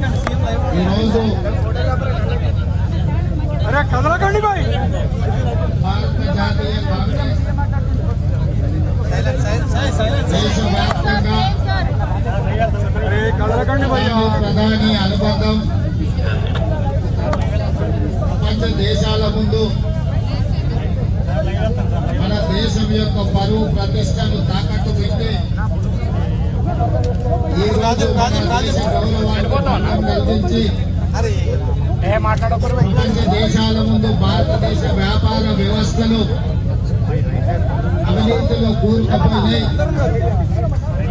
ఈరోజు కదలకండి భారత జాతీయ కాంగ్రెస్ దేశవ్యాప్తంగా ప్రధాని అనుబంధం. ప్రపంచ దేశాల ముందు మన దేశం యొక్క పరువు ప్రతిష్టను తాకట్టు పెట్టి దేశాల ముందు భారతదేశ వ్యాపార వ్యవస్థలు అవినీతిలో కూరుకుపోయినాయి.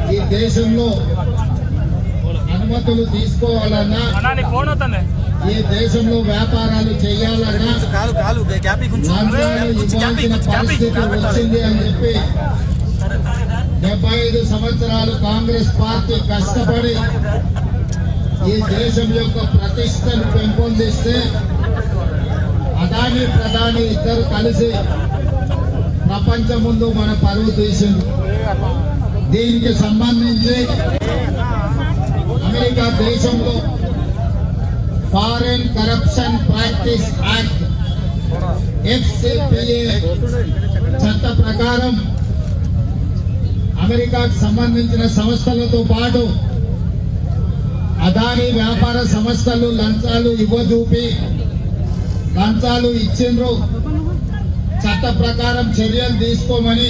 ఈ దేశంలో అనుమతులు తీసుకోవాలన్నా ఈ దేశంలో వ్యాపారాలు చేయాలన్నా ఇవ్వాల్సిన పరిస్థితి వచ్చింది అని చెప్పి డెబ్బై ఐదు సంవత్సరాలు కాంగ్రెస్ పార్టీ కష్టపడి ఈ దేశం యొక్క ప్రతిష్టను పెంపొందిస్తే అదాని ప్రధాని ఇద్దరు కలిసి ప్రపంచం ముందు మన పరువు తీసింది దీనికి సంబంధించి అమెరికా దేశంలో foreign corruption practice act FCPA చట్ట ప్రకారం అమెరికాకు సంబంధించిన సంస్థలతో పాటు అదాని వ్యాపార సంస్థలు లంచాలు ఇవ్వజూపి లంచాలు ఇచ్చిండ్రు. చట్ట ప్రకారం చర్యలు తీసుకోమని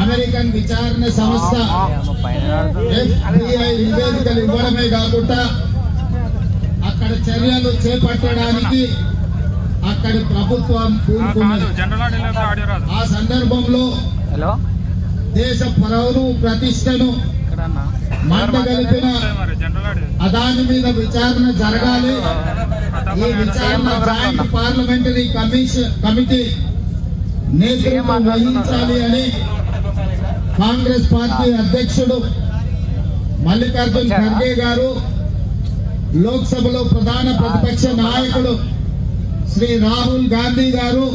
అమెరికన్ విచారణ సంస్థ ఎఫ్బిఐ నివేదికలు ఇవ్వడమే కాకుండా అక్కడ చర్యలు చేపట్టడానికి అక్కడి ప్రభుత్వం ఆ సందర్భంలో హలో? దేశ పరవును ప్రతిష్టను ఇక్కడ అన్న మంట కలిపిన మరి జనరల్ ఆడియో అదాని మీద విచారణ జరగాలి. ఈ విచారణ జాయింట్ పార్లమెంటరీ కమిషన్ కమిటీ నేతృత్వం వహించాలి అని కాంగ్రెస్ పార్టీ అధ్యక్షుడు మల్లికార్జున్ ఖర్గే గారు లోక్సభలో ప్రధాన ప్రతిపక్ష నాయకుడు శ్రీ రాహుల్ గాంధీ గారు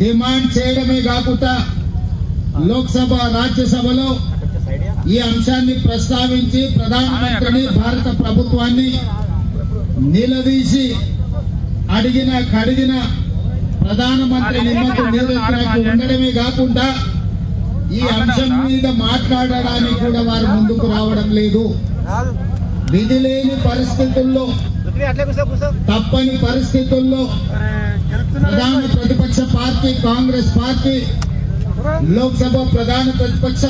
డిమాండ్ చేయడమే కాకుండా లోక్సభ రాజ్యసభలో ఈ అంశాన్ని ప్రస్తావించి ప్రధానమంత్రిని భారత ప్రభుత్వాన్ని నిలదీసి అడిగిన కడిగిన ప్రధానమంత్రి నిమ్మకు నీరెత్తినట్టు ఉండడమే కాకుండా ఈ అంశం మీద మాట్లాడడానికి కూడా వారు ముందుకు రావడం లేదు. విధి లేని పరిస్థితుల్లో తప్పని పరిస్థితుల్లో ప్రధాన ప్రతిపక్ష పార్టీ కాంగ్రెస్ పార్టీ లోక్సభ ప్రధాన ప్రతిపక్ష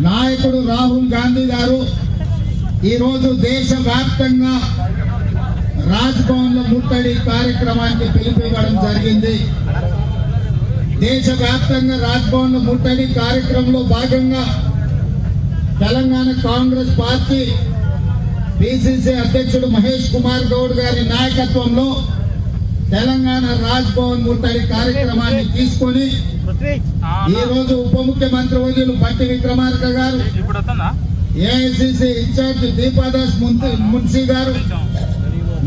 నాయకుడు రాహుల్ గాంధీ గారు ఈరోజు దేశవ్యాప్తంగా రాజ్భవన్లో ముట్టడి కార్యక్రమానికి పిలిపివ్వడం జరిగింది. దేశవ్యాప్తంగా రాజ్భవన్లో ముట్టడి కార్యక్రమంలో భాగంగా తెలంగాణ కాంగ్రెస్ పార్టీ పిసిసి అధ్యక్షుడు మహేష్ కుమార్ గౌడ్ గారి నాయకత్వంలో తెలంగాణ రాజ్భవన్ ముట్టడి కార్యక్రమాన్ని తీసుకొని ఈ రోజు ఉప ముఖ్యమంత్రి వర్యులు బట్టి విక్రమార్క గారు ఏఐసిసి ఇన్ఛార్జ్ దీపాదాస్ మున్సి- గారు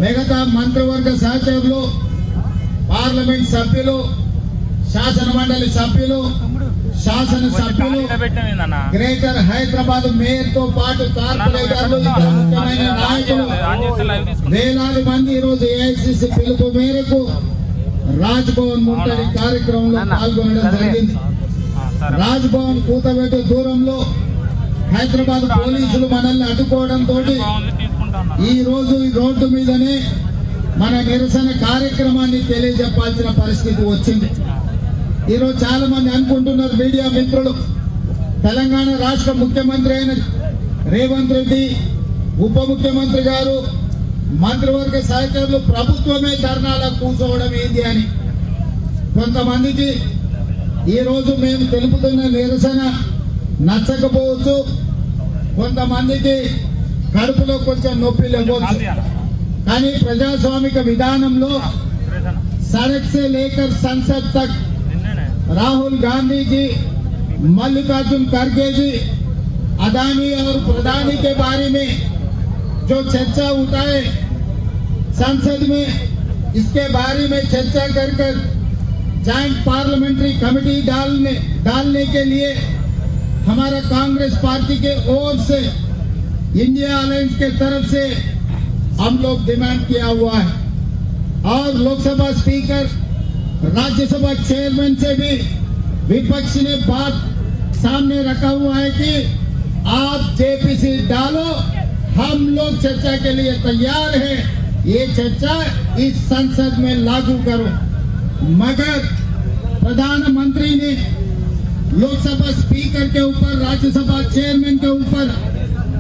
మిగతా మంత్రివర్గ సహచరులు పార్లమెంట్ సభ్యులు శాసన మండలి సభ్యులు శాసన సభ్యులు గ్రేటర్ హైదరాబాద్ మేయర్తో పాటు కార్పొరేటర్లు ముఖ్యమైన నాయకులు వేలాది మంది ఈ రోజు ఏఐసిసి పిలుపు మేరకు రాజ్ భవన్ ముట్టడి కార్యక్రమంలో పాల్గొనడం జరిగింది. రాజ్ భవన్ కూతబెట్టే దూరంలో హైదరాబాద్ పోలీసులు మనల్ని అడ్డుకోవడం తోటి బాగుంది తీసుకుంటా అన్న ఈ రోజు ఈ రోడ్డు మీదనే మన నిరసన కార్యక్రమాన్ని తెలియజెప్పాల్సిన పరిస్థితి వచ్చింది. ఈరోజు చాలా మంది అనుకుంటున్నారు మీడియా మిత్రులు. తెలంగాణ రాష్ట్ర ముఖ్యమంత్రి అయిన రేవంత్ రెడ్డి ఉప ముఖ్యమంత్రి గారు మంత్రివర్గ సహచరులు ప్రభుత్వమే ధర్నాలకు కూర్చోవడం ఏంటి అని కొంతమందికి ఈ రోజు మేము తెలుపుతున్న నిరసన నచ్చకపోవచ్చు కొంతమందికి కడుపులో కొంచెం నొప్పి లేవచ్చు కానీ ప్రజాస్వామిక విధానంలో సురేష్ అన్న सड़क से लेकर संसद तक నిన్నేనే राहुल गांधी जी मल्लिकार्जुन खड़गे जी अदानी और प्रधानी के बारे में जो चर्चा उठाए संसद में, इसके बारे में चर्चा कर कर जॉइंट पार्लियामेंट्री कमेटी डालने डालने के लिए हमारा कांग्रेस पार्टी के ओर से इंडिया अलायंस के तरफ़ से हम लोग डिमांड किया हुआ है। और लोकसभा स्पीकर राज्यसभा चेयरमैन से भी विपक्ष ने बात सामने रखा हुआ है कि आप जेपीसी डालो हम लोग चर्चा के लिए तैयार हैं। ये चर्चा इस संसद में लागू करो। मगर प्रधानमंत्री ने लोकसभा स्पीकर के ऊपर, राज्यसभा चेयरमैन के ऊपर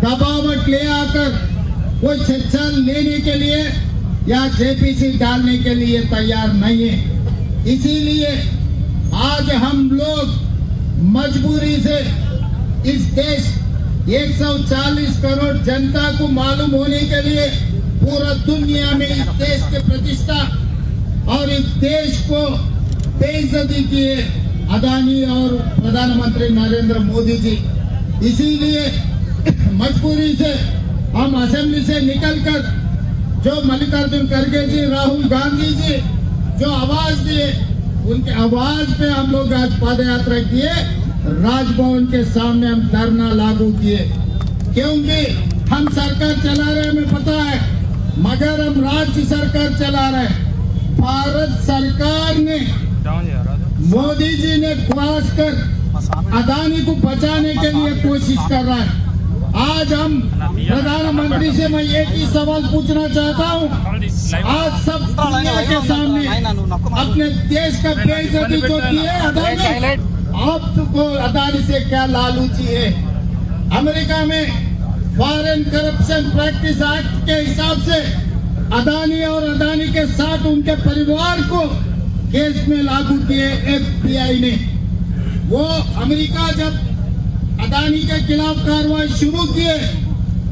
दबावट ले आकर कोई चर्चा लेने के लिए या जेपीसी डालने के लिए तैयार नहीं है। इसीलिए आज हम लोग मजबूरी से इस देश 140 करोड़ जनता को मालूम होने के लिए पूरा दुनिया में इस देश की प्रतिष्ठा और इस देश को बेइज्जती किए अदानी और प्रधानमंत्री नरेंद्र मोदी जी। इसीलिए मजबूरी से हम असेंबली से निकलकर जो मल्लिकार्जुन खड़गे जी, राहुल गांधी जी जो आवाज़ दिए, उनके आवाज़ पे हम लोग आज पद यात्रा किए। राजभवन के सामने हम धरना लागू किए। क्योंकि हम सरकार चला रहे हमें पता है। मगर हम राज्य सरकार चला रहे भारत सरकार ने मोदी जी ने खास कर अदानी को बचाने के लिए कोशिश कर रहा है। आज हम प्रधानमंत्री से मैं एक ही सवाल पूछना चाहता हूँ। आज सब दुनिया के सामने अपने देश का बेइज्जती जो की है, अदानी आपको अदानी से क्या लालूची है? अमेरिका में फॉरेन करप्शन प्रैक्टिस एक्ट के हिसाब से अदानी और अदानी के साथ उनके परिवार को केस में लागू किए एफबीआई ने। वो अमेरिका जब अदानी के खिलाफ कार्रवाई शुरू किए,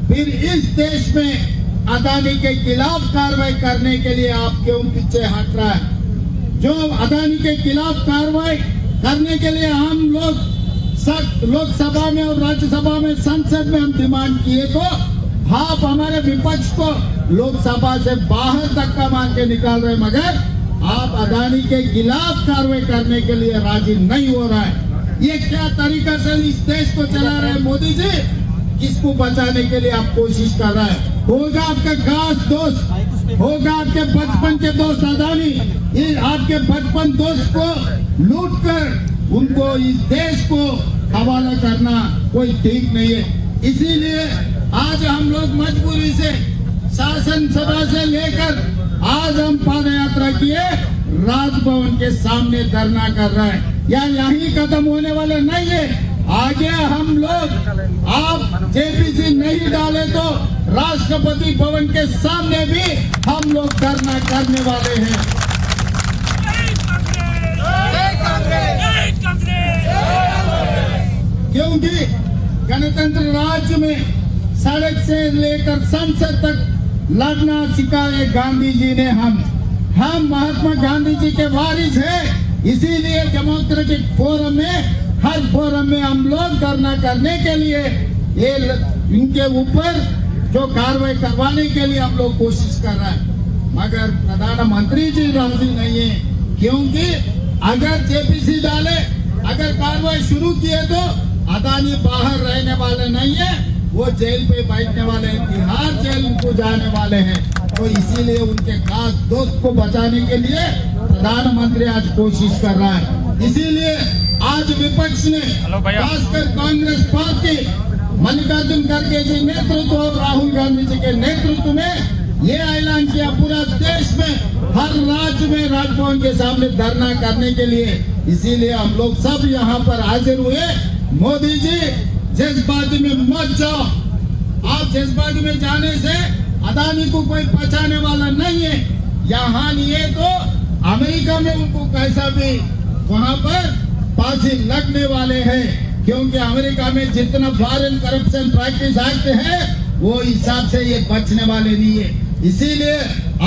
फिर इस देश में अदानी के खिलाफ कार्रवाई करने के लिए आप क्यों पीछे हट रहा है। जो अदानी के खिलाफ कार्रवाई करने के लिए हम लोग लोकसभा में और राज्यसभा में, संसद में हम डिमांड किए तो आप हमारे विपक्ष को लोकसभा से बाहर धक्का मार के निकाल रहे मगर आप अदानी के खिलाफ कार्रवाई करने के लिए राज़ी नहीं हो रहा है। ये क्या तरीका से इस देश को चला रहे मोदी जी? किसको बचाने के लिए आप कोशिश कर रहा है? होगा आपका खास दोस्त। होगा आपके बचपन के दोस्त अदानी ये आपके बचपन दोस्त को लूट कर उनको इस देश को हवाला करना कोई ठीक नहीं है। इसीलिए आज हम लोग मजबूरी से, शासन सभा से लेकर आज हम पद यात्रा किए राजभवन के सामने धरना कर रहा है। या यही खत्म होने वाले नहीं है। आगे हम लोग आप जेपीसी नहीं डाले तो राष्ट्रपति भवन के सामने भी हम लोग धरना करने वाले हैं। क्योंकि गणतंत्र राज्य में सड़क से लेकर संसद तक लड़ना सिखाए गांधी जी ने हम। हम महात्मा गांधी जी के वारिस हैं। इसीलिए डेमोक्रेटिक फोरम में, हर फोरम में हम लोग धरना करने के लिए ये इनके ऊपर जो कार्रवाई करवाने के लिए हम लोग कोशिश कर रहे हैं। मगर प्रधानमंत्री जी राज़ी नहीं है क्योंकि अगर जेपीसी डाले अगर कार्रवाई शुरू किए तो अदानी बाहर रहने वाले नहीं है वो जेल पे बैठने वाले हैं तिहाड़ जेल उनको जाने वाले हैं। तो इसीलिए उनके खास दोस्त को बचाने के लिए प्रधानमंत्री आज कोशिश कर रहा है। इसीलिए आज विपक्ष ने खासकर कांग्रेस पार्टी मल्लिकार्जुन खड़गे जी नेतृत्व और राहुल गांधी जी के नेतृत्व में ये ऐलान किया पूरा देश में, हर राज्य में राजभवन के सामने धरना करने के लिए। इसीलिए हम लोग सब यहाँ पर हाजिर हुए। मोदी जी जज्बाती में मत जाओ। आप जज्बाती में जाने से अदानी को कोई बचाने वाला नहीं है। यहाँ नहीं तो अमेरिका में उनको कैसा भी वहाँ पर फांसी लगने वाले हैं। क्योंकि अमेरिका में जितना फॉरेन करप्शन प्रैक्टिस एक्ट है, वो हिसाब से ये बचने वाले नहीं है। इसीलिए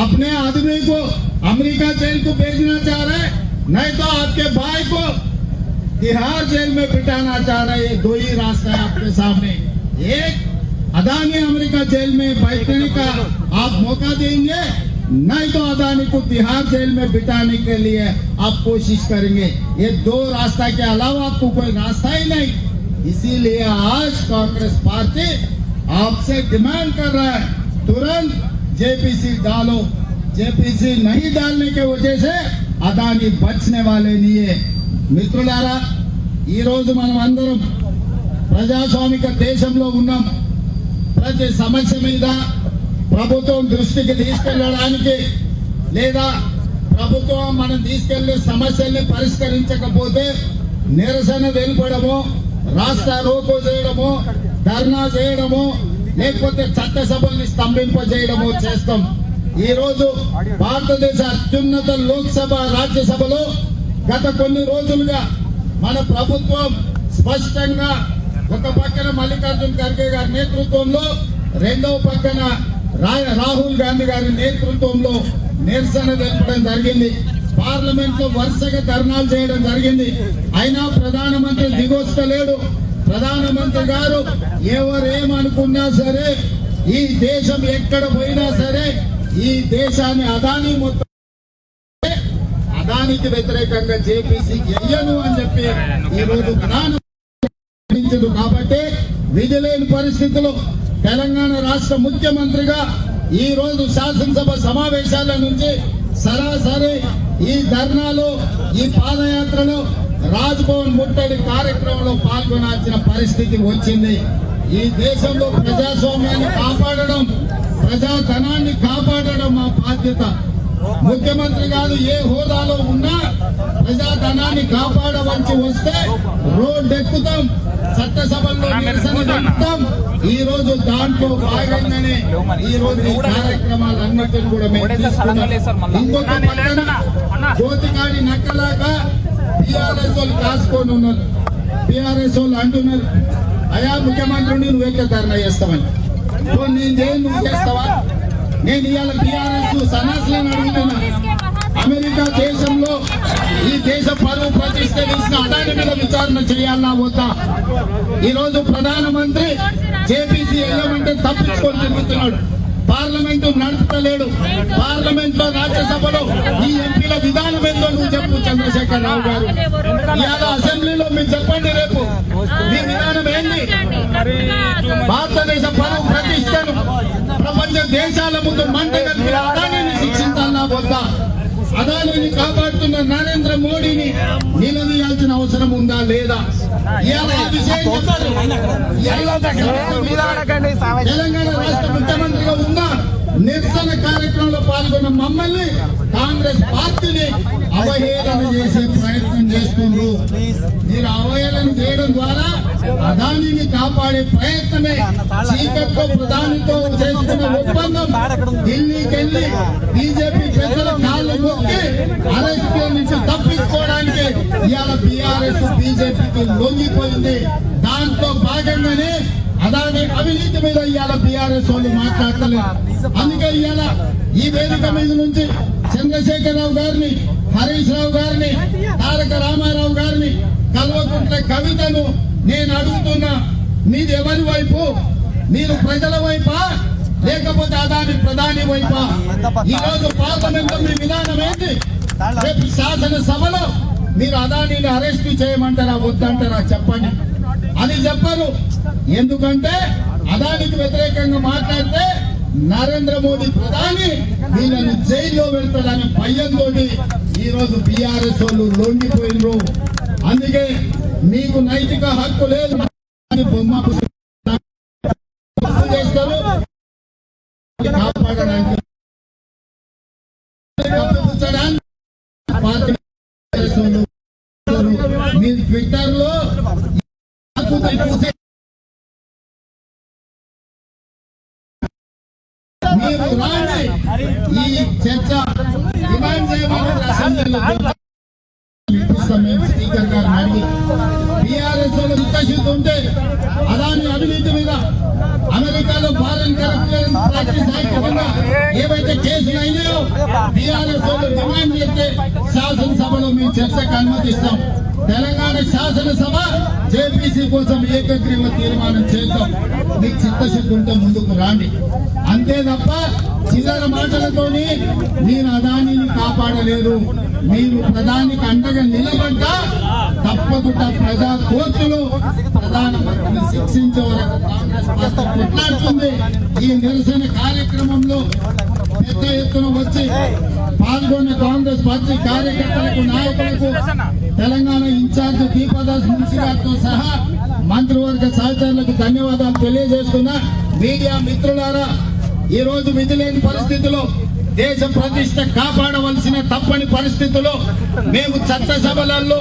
अपने आदमी को अमेरिका जेल को भेजना चाह रहे नहीं तो आपके भाई को तिहाड़ जेल में बिठाना चाह रहे हैं। दो ही रास्ता है आपके सामने। एक, अदानी अमेरिका जेल में बैठने का आप मौका देंगे नहीं तो अदानी को तिहाड़ जेल में बिठाने के लिए आप कोशिश करेंगे ये दो रास्ता के अलावा आपको कोई रास्ता ही नहीं इसीलिए आज कांग्रेस पार्टी आपसे डिमांड कर रहा है तुरंत जेपीसी डालो जेपीसी नहीं डालने के वजह से అదాని బచ్చనే వాళ్ళే నీయే మిత్రులారా ఈ రోజు మనం అందరం ప్రజాస్వామిక దేశంలో ఉన్నాం ప్రతి సమస్య మీద ప్రభుత్వం దృష్టికి తీసుకెళ్ళడానికి లేదా ప్రభుత్వం మనం తీసుకెళ్ళే సమస్యల్ని పరిష్కరించకపోతే నిరసన తెలుపడము రాష్ట్ర రోకో చేయడము ధర్నా చేయడము లేకపోతే చట్టసభల్ని స్తంభింపజేయడము చేస్తాం. ఈ రోజు భారతదేశ అత్యున్నత లోక్సభ రాజ్యసభలో గత కొన్ని రోజులుగా మన ప్రభుత్వం స్పష్టంగా ఒక పక్కన మల్లికార్జున్ ఖర్గే గారి నేతృత్వంలో రెండవ పక్కన రాహుల్ గాంధీ గారి నేతృత్వంలో నిరసన తెలపడం జరిగింది. పార్లమెంట్లో వరుసగా ధర్నాలు చేయడం జరిగింది. అయినా ప్రధానమంత్రి దిగొస్తలేడు ప్రధానమంత్రి గారు ఎవరేమనుకున్నా సరే ఈ దేశం ఎక్కడ పోయినా సరే ఈ దేశాన్ని అదాని మొత్తం అదానికి వ్యతిరేకంగా జేపీసీ ఎయ్యను అని చెప్పి ఈ రోజు ప్రధాన కాబట్టి విధి లేని తెలంగాణ రాష్ట్ర ముఖ్యమంత్రిగా ఈ రోజు శాసనసభ సమావేశాల నుంచి సరాసరి ఈ ధర్నాలో ఈ పాదయాత్రలో రాజ్భవన్ ముట్టడి కార్యక్రమంలో పాల్గొనాల్సిన పరిస్థితి వచ్చింది. ఈ దేశంలో ప్రజాస్వామ్యాన్ని కాపాడడం ప్రజాధనాన్ని కాపాడడం మా బాధ్యత. ముఖ్యమంత్రి గారు ఏ హోదాలో ఉన్నా ప్రజాధనాన్ని కాపాడవలసి వస్తే రోడ్డు ఎక్కుతాం చట్టసభల్లో నిరసన తెలుపుతాం ఈ రోజు దాంట్లో భాగంగానే ఈ రోజు ఈ కార్యక్రమాలన్నిటిని కూడా మేము తీసుకున్నాం. ఇంకొక జ్యోతికాడి నక్కలాగా బీఆర్ఎస్ వాళ్ళు కాసుకొని ఉన్నారు. బీఆర్ఎస్ వాళ్ళు అంటున్నారు అయా ముఖ్యమంత్రిని నువ్వు ఎక్కడ ధర్నా చేస్తావని నేను చేయను నువ్వు చేస్తావా? నేను ఇవాళ బీఆర్ఎస్ సన్నాసులను అడుగుతున్నా. అమెరికా దేశంలో ఈ దేశ పరువు ప్రతిష్ట తీసిన అదాని మీద విచారణ చేయాలా వద్దా ఈరోజు ప్రధానమంత్రి జేపీసీ వెళ్ళమంటే తప్పించుకొని తిరుగుతున్నాడు. పార్లమెంటు నడుపుతలేడు. పార్లమెంట్లో రాజ్యసభలో ఈ ఎంపీల విధానం ఏందో నువ్వు చెప్పు చంద్రశేఖర్ రావు గారు. ఇవాళ అసెంబ్లీలో మీరు చెప్పండి రేపు. మీ విధానం ఏంది? భారతదేశ పరువు ప్రతిష్టను ప్రపంచ దేశాల ముందు మంటగా శిక్షించాలా వద్దా అదానిని కాపాడుతున్న నరేంద్ర మోడీని నిలదీయాల్సిన అవసరం ఉందా లేదా? తెలంగాణ రాష్ట్ర ముఖ్యమంత్రిగా ఉన్న నిరసన కార్యక్రమంలో పాల్గొన్న మమ్మల్ని కాంగ్రెస్ పార్టీని అవహేళన చేసే ప్రయత్నం చేస్తున్నారు మీరు అవహేళన చేయడం ద్వారా అదానిని కాపాడే ప్రయత్నమే చీకట్లో ప్రధానితో చేసుకున్న ఒప్పందం. ఢిల్లీకి వెళ్ళి బీజేపీ పెద్దల కాళ్ళు మొక్కి అరెస్ట్ నుంచి తప్పించుకోవడానికి ఇవాళ బీఆర్ఎస్ బీజేపీకి లొంగిపోయింది. దాంతో భాగంగానే అవినీతి మీద ఇవాళ బీఆర్ఎస్ వాళ్ళు మాట్లాడతలేదు అందుకే ఇవాళ ఈ వేదిక మీద నుంచి చంద్రశేఖరరావు గారిని హరీష్ రావు గారిని తారక రామారావు గారిని కల్వకుంట్ల కవితను నేను అడుగుతున్నా. మీది ఎవరి వైపు? మీరు ప్రజల వైపా? లేకపోతే అదాని ప్రధాని వైపా? ఈ రోజు పార్లమెంట్ మీ విధానం ఏంటి? రేపు శాసనసభలో మీరు అదానిని అరెస్ట్ చేయమంటారా వద్దంటారా చెప్పండి. అని చెప్పరు. ఎందుకంటే అదానికి వ్యతిరేకంగా మాట్లాడితే నరేంద్ర మోడీ ప్రధాని వీళ్ళని జైల్లో పెడతాడని భయంతో ఈ రోజు బీఆర్ఎస్ వాళ్ళు లొంగిపోయినరు. అందుకే మీకు నైతిక హక్కు లేదు. బొమ్మ చేస్తారు. కాపాడడానికి మీరు ట్విట్టర్లో రాండి ఈ చర్చ డిమాండ్ చేయమని అసెంబ్లీలో ఇప్పిస్తాం మేము స్పీకర్ గారిని అడిగి టీఆర్ఎస్ చిత్తశుద్ధి ఉంటే అలాంటి అవినీతి మీద అమెరికాలో ఫారెన్ కరప్షన్ ప్రాక్టీస్ యాక్ట్ ఏవైతే కేసులు అయినాయో టీఆర్ఎస్ డిమాండ్ చేస్తే శాసనసభలో మేము చర్చకు అనుమతిస్తాం తెలంగాణ శాసనసభ జేపీసీ కోసం ఏకగ్రీవ తీర్మానం చేద్దాం మీకు చిత్తశుద్ధి ఉంటే ముందుకు రాండి అంతే తప్ప చిల్లర మాటలతోని నేను అదానిని కాపాడలేదు మీరు ప్రధానికి అండగా నిలబడ్డా తప్పకుండా ప్రజా కోర్టులు ప్రధానమంత్రిని శిక్షించే వరకు కాంగ్రెస్ పార్టీ కొట్లాడుతుంది. ఈ నిరసన కార్యక్రమంలో పెద్ద ఎత్తున వచ్చి పాల్గొన్న కాంగ్రెస్ పార్టీ కార్యకర్తలకు నాయకులకు తెలంగాణ ఇన్ఛార్జ్ దీపదాస్ మున్సి గారితో సహా మంత్రివర్గ సహచరులకు ధన్యవాదాలు తెలియజేస్తున్నా. మీడియా మిత్రులారా ఈ రోజు విధులేని పరిస్థితిలో దేశ ప్రతిష్ట కాపాడవలసిన తప్పని పరిస్థితుల్లో మేము చట్టసభలలో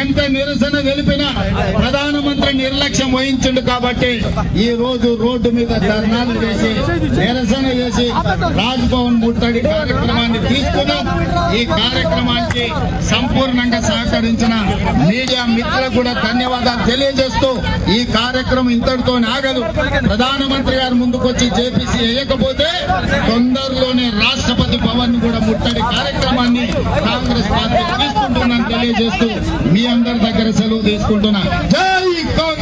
ఎంత నిరసన తెలిపినా ప్రధానమంత్రి నిర్లక్ష్యం వహించిండు కాబట్టి ఈ రోజు రోడ్డు మీద ధర్నాలు చేసి నిరసన చేసి రాజ్భవన్ ముట్టడి కార్యక్రమాన్ని తీసుకున్నాం. ఈ కార్యక్రమానికి సంపూర్ణంగా సహకరించిన మీడియా మిత్రులకు కూడా ధన్యవాదాలు తెలియజేస్తూ ఈ కార్యక్రమం ఇంతటితో ఆగదు. ప్రధానమంత్రి గారు ముందుకొచ్చి జేపీసీ వేయకపోతే తొందరలోనే రాష్ట్రపతి భవన్ కూడా ముట్టడి కార్యక్రమాన్ని కాంగ్రెస్ పార్టీ తీసుకుంటుందని తెలియజేస్తూ మీ అందరి దగ్గర సెలవు తీసుకుంటున్నా. జై కాంగ్రెస్!